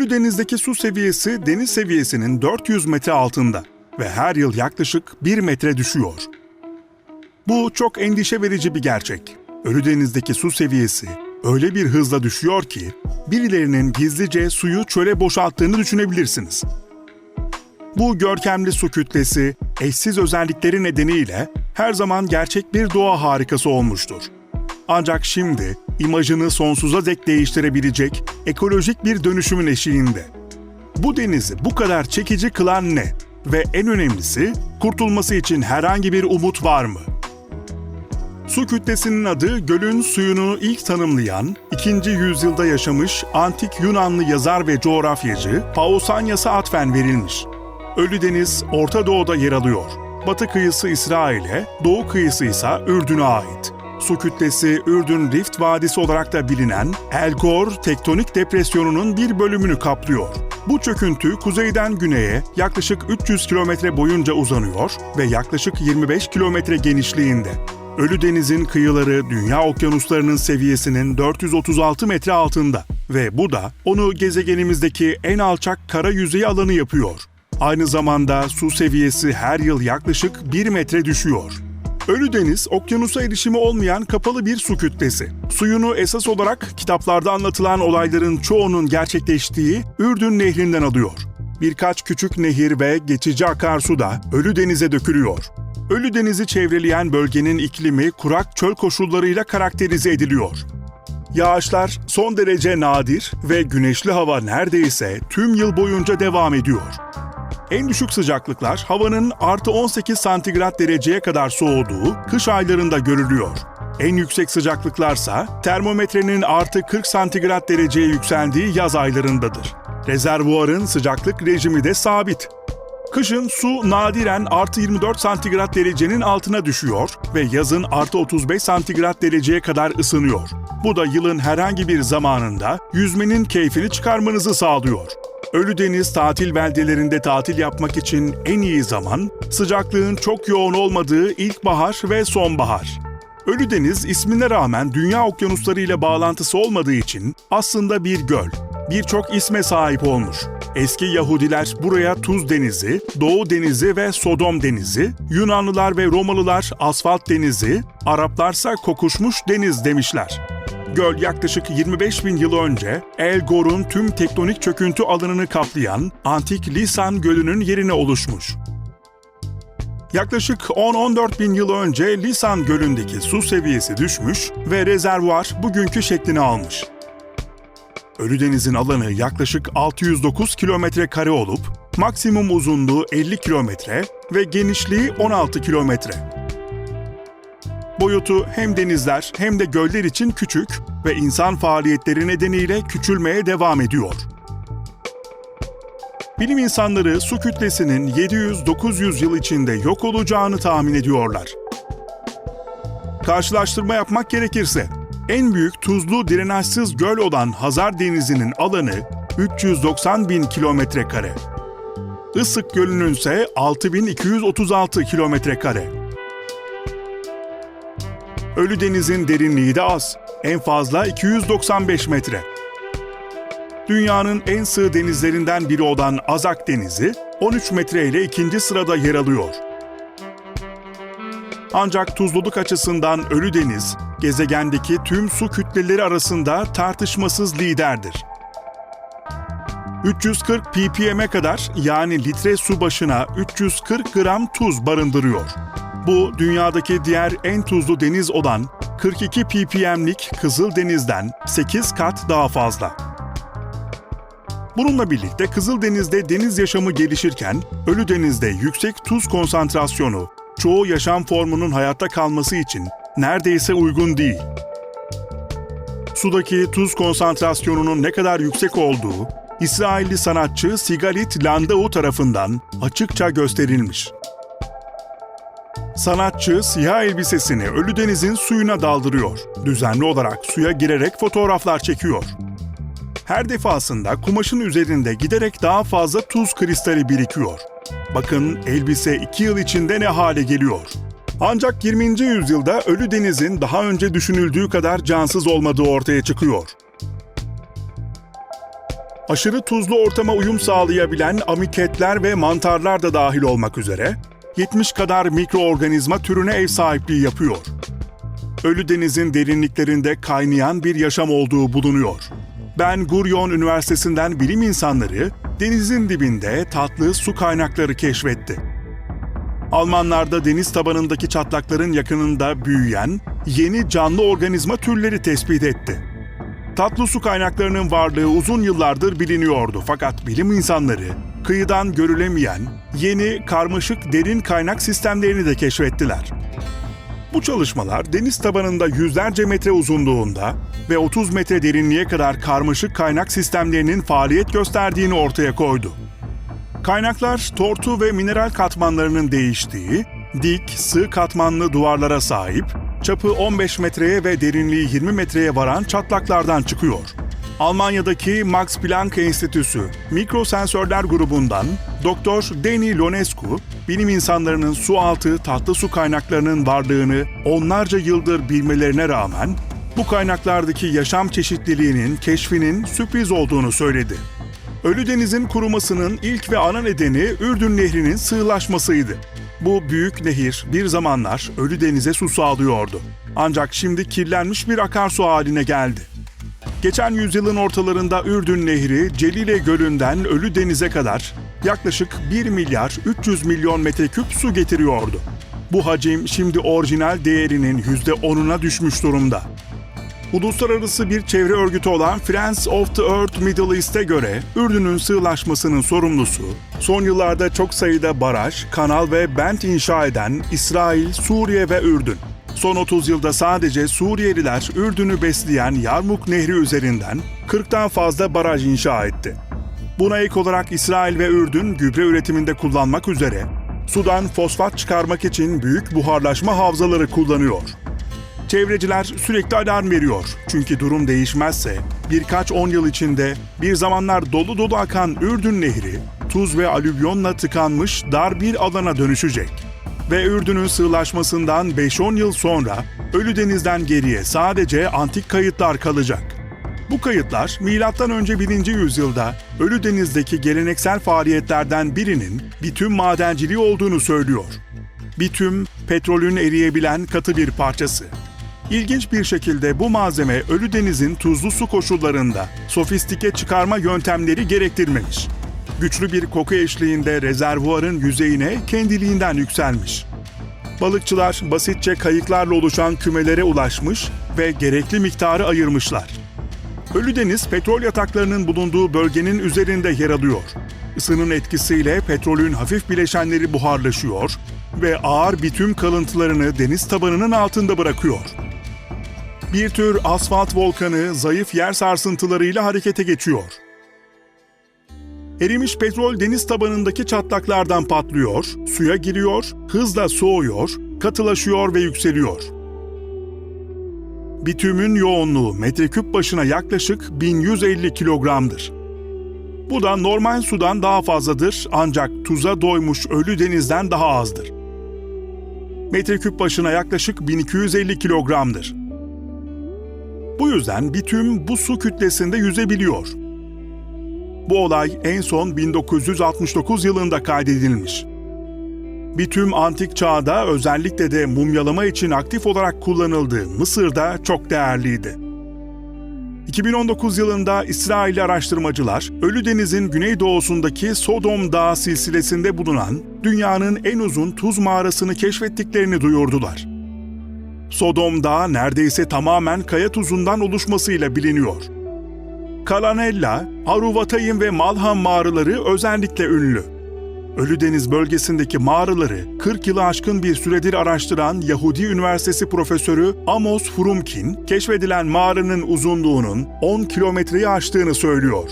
Ölü Deniz'deki su seviyesi deniz seviyesinin 400 metre altında ve her yıl yaklaşık 1 metre düşüyor. Bu çok endişe verici bir gerçek. Ölü Deniz'deki su seviyesi öyle bir hızla düşüyor ki birilerinin gizlice suyu çöle boşalttığını düşünebilirsiniz. Bu görkemli su kütlesi, eşsiz özellikleri nedeniyle her zaman gerçek bir doğa harikası olmuştur. Ancak şimdi imajını sonsuza dek değiştirebilecek ekolojik bir dönüşümün eşiğinde. Bu denizi bu kadar çekici kılan ne? Ve en önemlisi, kurtulması için herhangi bir umut var mı? Su kütlesinin adı gölün suyunu ilk tanımlayan, 2. yüzyılda yaşamış antik Yunanlı yazar ve coğrafyacı Pausanias'a atfen verilmiş. Ölü Deniz Orta Doğu'da yer alıyor. Batı kıyısı İsrail'e, doğu kıyısı ise Ürdün'e ait. Su kütlesi Ürdün Rift Vadisi olarak da bilinen El Gor tektonik depresyonunun bir bölümünü kaplıyor. Bu çöküntü kuzeyden güneye yaklaşık 300 kilometre boyunca uzanıyor ve yaklaşık 25 kilometre genişliğinde. Ölü Deniz'in kıyıları dünya okyanuslarının seviyesinin 436 metre altında ve bu da onu gezegenimizdeki en alçak kara yüzeyi alanı yapıyor. Aynı zamanda su seviyesi her yıl yaklaşık 1 metre düşüyor. Ölü Deniz, okyanusa erişimi olmayan kapalı bir su kütlesi. Suyunu esas olarak kitaplarda anlatılan olayların çoğunun gerçekleştiği Ürdün Nehri'nden alıyor. Birkaç küçük nehir ve geçici akarsu da Ölü Deniz'e dökülüyor. Ölü Deniz'i çevreleyen bölgenin iklimi kurak çöl koşullarıyla karakterize ediliyor. Yağışlar son derece nadir ve güneşli hava neredeyse tüm yıl boyunca devam ediyor. En düşük sıcaklıklar havanın artı 18 santigrat dereceye kadar soğuduğu kış aylarında görülüyor. En yüksek sıcaklıklarsa termometrenin artı 40 santigrat dereceye yükseldiği yaz aylarındadır. Rezervuarın sıcaklık rejimi de sabit. Kışın su nadiren artı 24 santigrat derecenin altına düşüyor ve yazın artı 35 santigrat dereceye kadar ısınıyor. Bu da yılın herhangi bir zamanında yüzmenin keyfini çıkarmanızı sağlıyor. Ölü Deniz tatil beldelerinde tatil yapmak için en iyi zaman sıcaklığın çok yoğun olmadığı ilkbahar ve sonbahar. Ölü Deniz ismine rağmen dünya okyanusları ile bağlantısı olmadığı için aslında bir göl. Birçok isme sahip olmuş. Eski Yahudiler buraya Tuz Denizi, Doğu Denizi ve Sodom Denizi, Yunanlılar ve Romalılar Asfalt Denizi, Araplarsa Kokuşmuş Deniz demişler. Göl yaklaşık 25 bin yıl önce El Gor'un tüm tektonik çöküntü alanını kaplayan antik Lisan Gölü'nün yerine oluşmuş. Yaklaşık 10-14 bin yıl önce Lisan Gölü'ndeki su seviyesi düşmüş ve rezervuar bugünkü şeklini almış. Ölüdeniz'in alanı yaklaşık 609 kilometre kare olup maksimum uzunluğu 50 kilometre ve genişliği 16 kilometre. Boyutu hem denizler hem de göller için küçük ve insan faaliyetleri nedeniyle küçülmeye devam ediyor. Bilim insanları su kütlesinin 700-900 yıl içinde yok olacağını tahmin ediyorlar. Karşılaştırma yapmak gerekirse, en büyük tuzlu drenajsız göl olan Hazar Denizi'nin alanı 390 bin kilometre kare. Isık Gölü'nün ise 6236 kilometre kare. Ölü Deniz'in derinliği de az, en fazla 295 metre. Dünyanın en sığ denizlerinden biri olan Azak Denizi 13 metre ile ikinci sırada yer alıyor. Ancak tuzluluk açısından Ölü Deniz, gezegendeki tüm su kütleleri arasında tartışmasız liderdir. 340 ppm'e kadar yani litre su başına 340 gram tuz barındırıyor. Bu dünyadaki diğer en tuzlu deniz olan 42 ppm'lik Kızıldeniz'den 8 kat daha fazla. Bununla birlikte Kızıldeniz'de deniz yaşamı gelişirken Ölü Deniz'de yüksek tuz konsantrasyonu çoğu yaşam formunun hayatta kalması için neredeyse uygun değil. Sudaki tuz konsantrasyonunun ne kadar yüksek olduğu İsrailli sanatçı Sigalit Landau tarafından açıkça gösterilmiş. Sanatçı siyah elbisesini Ölü Deniz'in suyuna daldırıyor. Düzenli olarak suya girerek fotoğraflar çekiyor. Her defasında kumaşın üzerinde giderek daha fazla tuz kristali birikiyor. Bakın elbise 2 yıl içinde ne hale geliyor. Ancak 20. yüzyılda Ölü Deniz'in daha önce düşünüldüğü kadar cansız olmadığı ortaya çıkıyor. Aşırı tuzlu ortama uyum sağlayabilen amiketler ve mantarlar da dahil olmak üzere 70 kadar mikroorganizma türüne ev sahipliği yapıyor. Ölü denizin derinliklerinde kaynayan bir yaşam olduğu bulunuyor. Ben Gurion Üniversitesi'nden bilim insanları denizin dibinde tatlı su kaynakları keşfetti. Almanlar da deniz tabanındaki çatlakların yakınında büyüyen yeni canlı organizma türleri tespit etti. Tatlı su kaynaklarının varlığı uzun yıllardır biliniyordu fakat bilim insanları kıyıdan görülemeyen yeni karmaşık derin kaynak sistemlerini de keşfettiler. Bu çalışmalar deniz tabanında yüzlerce metre uzunluğunda ve 30 metre derinliğe kadar karmaşık kaynak sistemlerinin faaliyet gösterdiğini ortaya koydu. Kaynaklar tortu ve mineral katmanlarının değiştiği, dik, sığ katmanlı duvarlara sahip, çapı 15 metreye ve derinliği 20 metreye varan çatlaklardan çıkıyor. Almanya'daki Max Planck Enstitüsü Mikrosensörler grubundan Doktor Deni Lonescu, bilim insanlarının su altı tatlı su kaynaklarının varlığını onlarca yıldır bilmelerine rağmen bu kaynaklardaki yaşam çeşitliliğinin keşfinin sürpriz olduğunu söyledi. Ölü denizin kurumasının ilk ve ana nedeni Ürdün Nehri'nin sığlaşmasıydı. Bu büyük nehir bir zamanlar Ölü Deniz'e su sağlıyordu. Ancak şimdi kirlenmiş bir akarsu haline geldi. Geçen yüzyılın ortalarında Ürdün Nehri, Celile Gölü'nden Ölü Deniz'e kadar yaklaşık 1 milyar 300 milyon metreküp su getiriyordu. Bu hacim şimdi orijinal değerinin %10'una düşmüş durumda. Uluslararası bir çevre örgütü olan Friends of the Earth Middle East'e göre Ürdün'ün sığlaşmasının sorumlusu, son yıllarda çok sayıda baraj, kanal ve bent inşa eden İsrail, Suriye ve Ürdün. Son 30 yılda sadece Suriyeliler Ürdün'ü besleyen Yarmuk Nehri üzerinden 40'tan fazla baraj inşa etti. Buna ek olarak İsrail ve Ürdün gübre üretiminde kullanmak üzere sudan fosfat çıkarmak için büyük buharlaşma havzaları kullanıyor. Çevreciler sürekli alarm veriyor. Çünkü durum değişmezse birkaç on yıl içinde bir zamanlar dolu dolu akan Ürdün Nehri tuz ve alüvyonla tıkanmış dar bir alana dönüşecek. Ve Ürdün'ün sığlaşmasından 5-10 yıl sonra Ölü Deniz'den geriye sadece antik kayıtlar kalacak. Bu kayıtlar M.Ö. 1. yüzyılda Ölü Deniz'deki geleneksel faaliyetlerden birinin bitüm madenciliği olduğunu söylüyor. Bitüm, petrolün eriyebilen katı bir parçası. İlginç bir şekilde bu malzeme Ölü Deniz'in tuzlu su koşullarında sofistike çıkarma yöntemleri gerektirmemiş. Güçlü bir koku eşliğinde rezervuarın yüzeyine kendiliğinden yükselmiş. Balıkçılar basitçe kayıklarla oluşan kümelere ulaşmış ve gerekli miktarı ayırmışlar. Ölü Deniz petrol yataklarının bulunduğu bölgenin üzerinde yer alıyor. Isının etkisiyle petrolün hafif bileşenleri buharlaşıyor ve ağır bitüm kalıntılarını deniz tabanının altında bırakıyor. Bir tür asfalt volkanı zayıf yer sarsıntılarıyla harekete geçiyor. Erimiş petrol deniz tabanındaki çatlaklardan patlıyor, suya giriyor, hızla soğuyor, katılaşıyor ve yükseliyor. Bitümün yoğunluğu metreküp başına yaklaşık 1150 kilogramdır. Bu da normal sudan daha fazladır ancak tuza doymuş ölü denizden daha azdır. Metreküp başına yaklaşık 1250 kilogramdır. Bu yüzden bitüm bu su kütlesinde yüzebiliyor. Bu olay en son 1969 yılında kaydedilmiş. Bitüm antik çağda özellikle de mumyalama için aktif olarak kullanıldığı Mısır'da çok değerliydi. 2019 yılında İsrail araştırmacılar Ölü Deniz'in güneydoğusundaki Sodom Dağı silsilesinde bulunan dünyanın en uzun tuz mağarasını keşfettiklerini duyurdular. Sodom Dağı neredeyse tamamen kaya tuzundan oluşmasıyla biliniyor. Kalanella, Aruvatayim ve Malham mağaraları özellikle ünlü. Ölüdeniz bölgesindeki mağaraları 40 yılı aşkın bir süredir araştıran Yahudi Üniversitesi Profesörü Amos Frumkin, keşfedilen mağaranın uzunluğunun 10 kilometreyi aştığını söylüyor.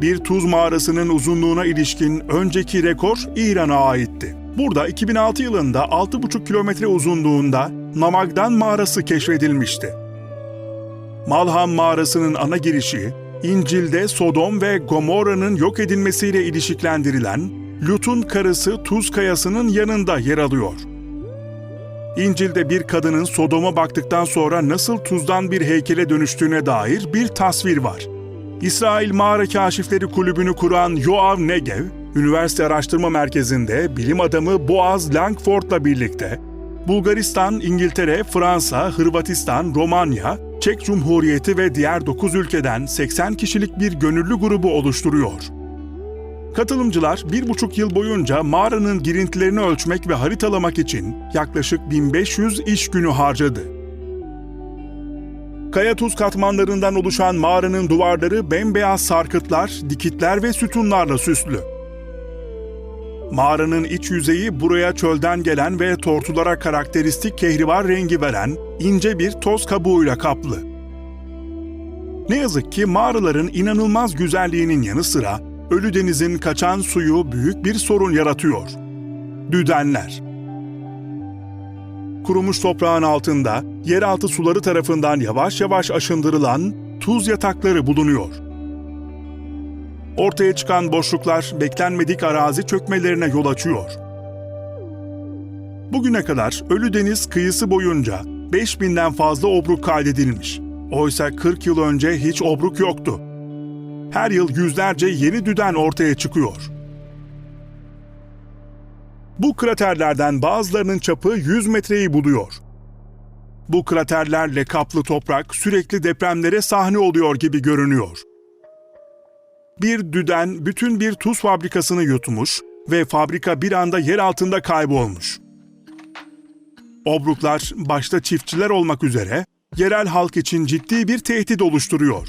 Bir tuz mağarasının uzunluğuna ilişkin önceki rekor İran'a aitti. Burada 2006 yılında 6,5 kilometre uzunluğunda Namagdan mağarası keşfedilmişti. Malham mağarasının ana girişi, İncil'de Sodom ve Gomorra'nın yok edilmesiyle ilişkilendirilen Lut'un karısı Tuz Kayası'nın yanında yer alıyor. İncil'de bir kadının Sodom'a baktıktan sonra nasıl tuzdan bir heykele dönüştüğüne dair bir tasvir var. İsrail Mağara Kaşifleri Kulübü'nü kuran Yoav Negev, üniversite araştırma merkezinde bilim adamı Boaz Langford'la birlikte Bulgaristan, İngiltere, Fransa, Hırvatistan, Romanya, Çek Cumhuriyeti ve diğer 9 ülkeden 80 kişilik bir gönüllü grubu oluşturuyor. Katılımcılar bir buçuk yıl boyunca mağaranın girintilerini ölçmek ve haritalamak için yaklaşık 1500 iş günü harcadı. Kaya tuz katmanlarından oluşan mağaranın duvarları bembeyaz sarkıtlar, dikitler ve sütunlarla süslü. Mağaranın iç yüzeyi buraya çölden gelen ve tortulara karakteristik kehribar rengi veren ince bir toz kabuğuyla kaplı. Ne yazık ki mağaraların inanılmaz güzelliğinin yanı sıra Ölü Deniz'in kaçan suyu büyük bir sorun yaratıyor. Düdenler. Kurumuş toprağın altında yeraltı suları tarafından yavaş yavaş aşındırılan tuz yatakları bulunuyor. Ortaya çıkan boşluklar beklenmedik arazi çökmelerine yol açıyor. Bugüne kadar Ölü Deniz kıyısı boyunca 5000'den fazla obruk kaydedilmiş. Oysa 40 yıl önce hiç obruk yoktu. Her yıl yüzlerce yeni düden ortaya çıkıyor. Bu kraterlerden bazılarının çapı 100 metreyi buluyor. Bu kraterlerle kaplı toprak sürekli depremlere sahne oluyor gibi görünüyor. Bir düden bütün bir tuz fabrikasını yutmuş ve fabrika bir anda yer altında kaybolmuş. Obruklar başta çiftçiler olmak üzere yerel halk için ciddi bir tehdit oluşturuyor.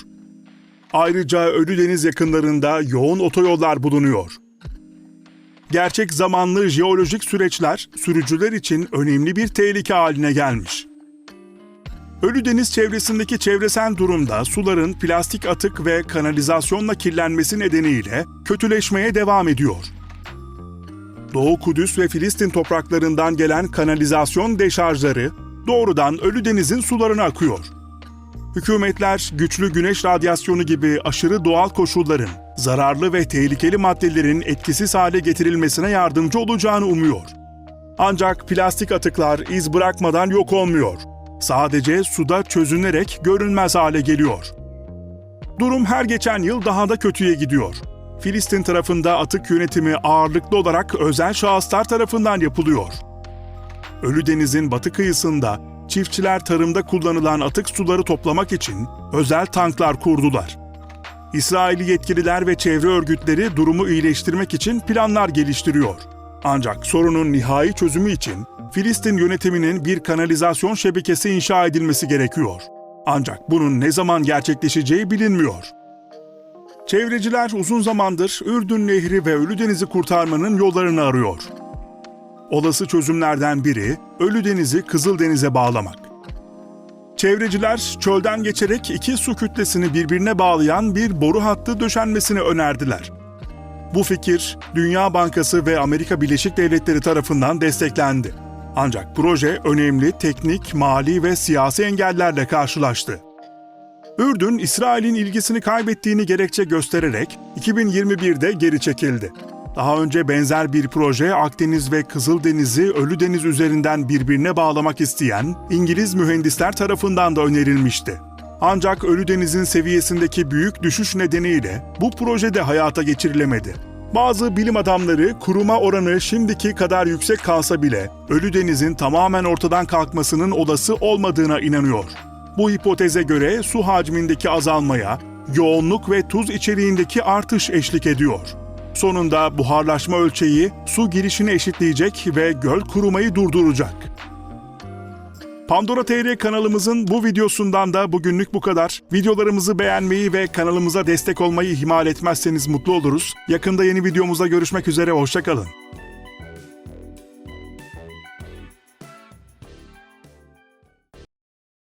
Ayrıca Ölüdeniz yakınlarında yoğun otoyollar bulunuyor. Gerçek zamanlı jeolojik süreçler sürücüler için önemli bir tehlike haline gelmiş. Ölüdeniz çevresindeki çevresel durumda suların plastik atık ve kanalizasyonla kirlenmesi nedeniyle kötüleşmeye devam ediyor. Doğu Kudüs ve Filistin topraklarından gelen kanalizasyon deşarjları doğrudan Ölüdeniz'in sularına akıyor. Hükümetler güçlü güneş radyasyonu gibi aşırı doğal koşulların, zararlı ve tehlikeli maddelerin etkisiz hale getirilmesine yardımcı olacağını umuyor. Ancak plastik atıklar iz bırakmadan yok olmuyor. Sadece suda çözünerek görünmez hale geliyor. Durum her geçen yıl daha da kötüye gidiyor. Filistin tarafında atık yönetimi ağırlıklı olarak özel şahıslar tarafından yapılıyor. Ölüdeniz'in batı kıyısında çiftçiler tarımda kullanılan atık suları toplamak için özel tanklar kurdular. İsraili yetkililer ve çevre örgütleri durumu iyileştirmek için planlar geliştiriyor. Ancak sorunun nihai çözümü için Filistin yönetiminin bir kanalizasyon şebekesi inşa edilmesi gerekiyor. Ancak bunun ne zaman gerçekleşeceği bilinmiyor. Çevreciler uzun zamandır Ürdün Nehri ve Ölüdeniz'i kurtarmanın yollarını arıyor. Olası çözümlerden biri Ölüdeniz'i Kızıldeniz'e bağlamak. Çevreciler çölden geçerek iki su kütlesini birbirine bağlayan bir boru hattı döşenmesini önerdiler. Bu fikir Dünya Bankası ve Amerika Birleşik Devletleri tarafından desteklendi. Ancak proje önemli teknik, mali ve siyasi engellerle karşılaştı. Ürdün, İsrail'in ilgisini kaybettiğini gerekçe göstererek 2021'de geri çekildi. Daha önce benzer bir proje Akdeniz ve Kızıldeniz'i Ölüdeniz üzerinden birbirine bağlamak isteyen İngiliz mühendisler tarafından da önerilmişti. Ancak Ölüdeniz'in seviyesindeki büyük düşüş nedeniyle bu projede hayata geçirilemedi. Bazı bilim adamları kuruma oranı şimdiki kadar yüksek kalsa bile Ölüdeniz'in tamamen ortadan kalkmasının olası olmadığına inanıyor. Bu hipoteze göre su hacmindeki azalmaya, yoğunluk ve tuz içeriğindeki artış eşlik ediyor. Sonunda buharlaşma ölçeği su girişini eşitleyecek ve göl kurumayı durduracak. Pandora TR kanalımızın bu videosundan da bugünlük bu kadar. Videolarımızı beğenmeyi ve kanalımıza destek olmayı ihmal etmezseniz mutlu oluruz. Yakında yeni videomuzda görüşmek üzere, hoşçakalın.